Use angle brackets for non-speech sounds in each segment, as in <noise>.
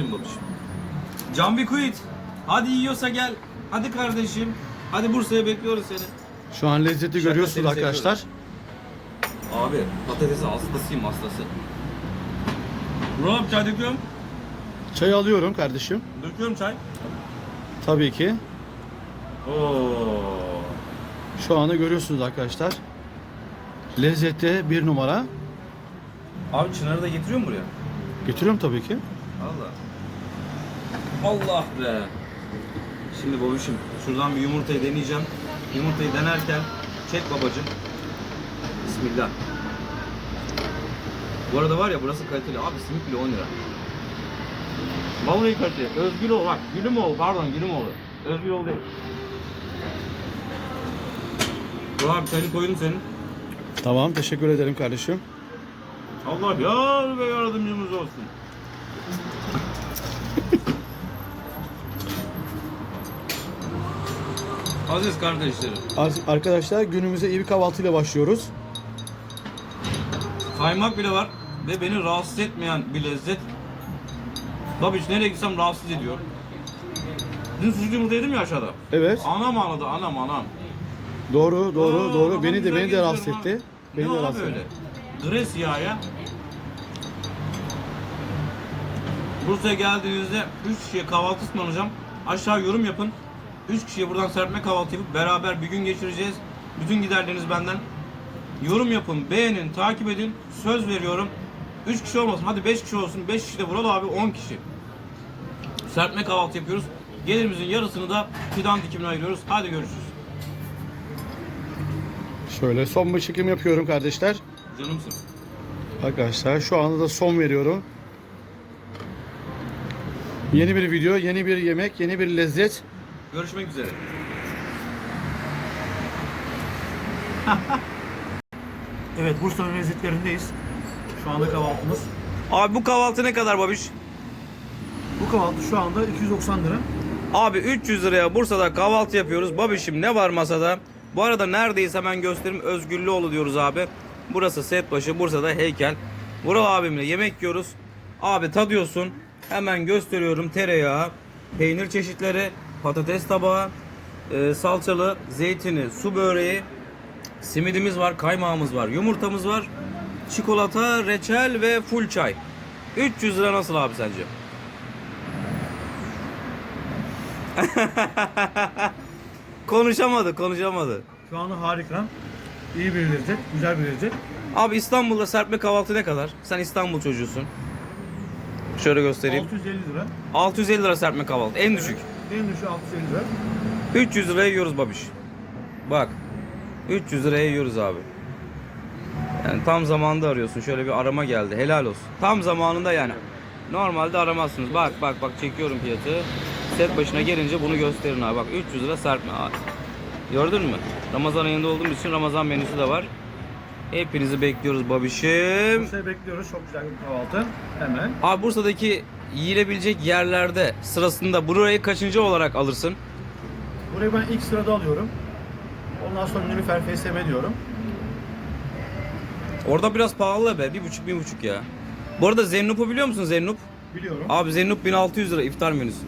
babiş. Can bir quit. Hadi yiyorsa gel. Hadi kardeşim. Hadi Bursa'ya bekliyoruz seni. Şu an lezzeti Şaka görüyorsunuz seni arkadaşlar. Abi patatesi hastasıyım hastası. Rob çay döküyorum. Çay alıyorum kardeşim. Döküyorum çay. Tabii ki. Oo. Şu anda görüyorsunuz arkadaşlar. Lezzette bir numara. Abi Çınar'ı da getiriyor mu buraya? Getiriyorum tabii ki. Allah. Allah be. Şimdi babişim şuradan bir yumurtayı deneyeceğim. Yumurtayı denerken çek babacım. Bismillah. Bu arada var ya burası kaliteli. Abi simit bile 10 lira. Vallahi kaliteli. Özgüloğlu bak. Gülümoğlu pardon Gülümoğlu. Özgüloğlu değil. Bu abi çayını koydum senin. Tamam teşekkür ederim kardeşim. Allah yar ve yardımcımız olsun. Aziz kardeşlerim, Ar- Arkadaşlar günümüze iyi bir kahvaltıyla başlıyoruz. kaymak bile var ve beni rahatsız etmeyen bir lezzet. Tabii hiç nereye gitsem rahatsız ediyor. Dün sucuk yumurta yedim ya aşağıda. Evet. Anam ağladı, anam anam. Doğru doğru Aa, doğru. Beni de güzel beni de rahatsız geziyorum etti. Beni ne de o rahatsız etti. Gres yağı ya. Bursa'ya geldiğinizde 3 kişiye kahvaltı ısmarlayacağım. Aşağı yorum yapın. 3 kişiye buradan serpme kahvaltı yapıp beraber bir gün geçireceğiz. Bütün giderleriniz benden. Yorum yapın, beğenin, takip edin. Söz veriyorum. 3 kişi olmasın. Hadi 5 kişi olsun. 5 kişi de Vural abi 10 kişi. Serpme kahvaltı yapıyoruz. Gelirimizin yarısını da fidan dikimine ayırıyoruz. Hadi görüşürüz. Şöyle son bir çekim yapıyorum kardeşler. Canımsın. Arkadaşlar şu anda da son veriyorum. Yeni bir video, yeni bir yemek, yeni bir lezzet. Görüşmek üzere. <laughs> Evet Bursa'nın lezzetlerindeyiz. Şu anda kahvaltımız. Abi bu kahvaltı ne kadar babiş? Bu kahvaltı şu anda 290 lira. Abi 300 liraya Bursa'da kahvaltı yapıyoruz. Babişim ne var masada? Bu arada neredeyiz hemen göstereyim. Özgürlüoğlu diyoruz abi. Burası Setbaşı, Bursa'da heykel. Vural abimle yemek yiyoruz. Abi tadıyorsun. Hemen gösteriyorum tereyağı, peynir çeşitleri, patates tabağı, e, salçalı, zeytini, su böreği, simidimiz var, kaymağımız var, yumurtamız var, çikolata, reçel ve full çay. 300 lira nasıl abi sence? <laughs> Konuşamadı, konuşamadı. Şu anda harika. İyi bir lezzet, güzel bir lezzet. Abi İstanbul'da serpme kahvaltı ne kadar? Sen İstanbul çocuğusun. Şöyle göstereyim. 650 lira. 650 lira serpme kahvaltı. En düşük. En düşüğü 650 lira. 300 liraya yiyoruz babiş. Bak. 300 liraya yiyoruz abi. Yani tam zamanında arıyorsun. Şöyle bir arama geldi. Helal olsun. Tam zamanında yani. Normalde aramazsınız. Bak bak bak çekiyorum fiyatı. Set başına gelince bunu gösterin abi. Bak 300 lira serpme. Gördün mü? Ramazan ayında olduğumuz için Ramazan menüsü de var. Hepinizi bekliyoruz babişim. Bursa'ya bekliyoruz. Çok güzel bir kahvaltı. Hemen. Abi Bursa'daki yiyilebilecek yerlerde sırasında burayı kaçıncı olarak alırsın? Burayı ben ilk sırada alıyorum. Ondan sonra Nilüfer FSM diyorum. Orada biraz pahalı be. Bir buçuk, bir buçuk ya. Bu arada Zennup'u biliyor musun Zennup? Biliyorum. Abi Zennup 1600 lira iftar menüsü.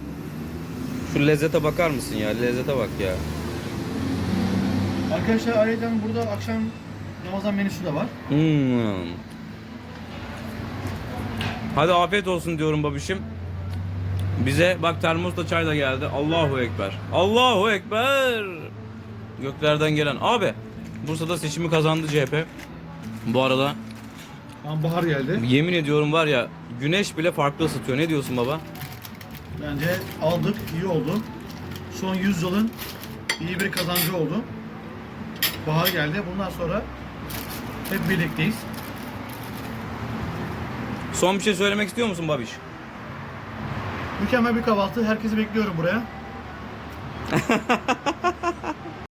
Şu lezzete bakar mısın ya? Lezzete bak ya. Arkadaşlar ayrıca burada akşam Ramazan menüsü de var. Hmm. Hadi afiyet olsun diyorum babişim. Bize bak termosla çay da geldi. Allahu Ekber. Allahu Ekber. Göklerden gelen. Abi Bursa'da seçimi kazandı CHP. Bu arada Tam bahar geldi. yemin ediyorum var ya güneş bile farklı ısıtıyor. Ne diyorsun baba? Bence aldık, iyi oldu. Son 100 yılın iyi bir kazancı oldu. Bahar geldi. Bundan sonra hep birlikteyiz. Son bir şey söylemek istiyor musun babiş? Mükemmel bir kahvaltı. Herkesi bekliyorum buraya. <laughs>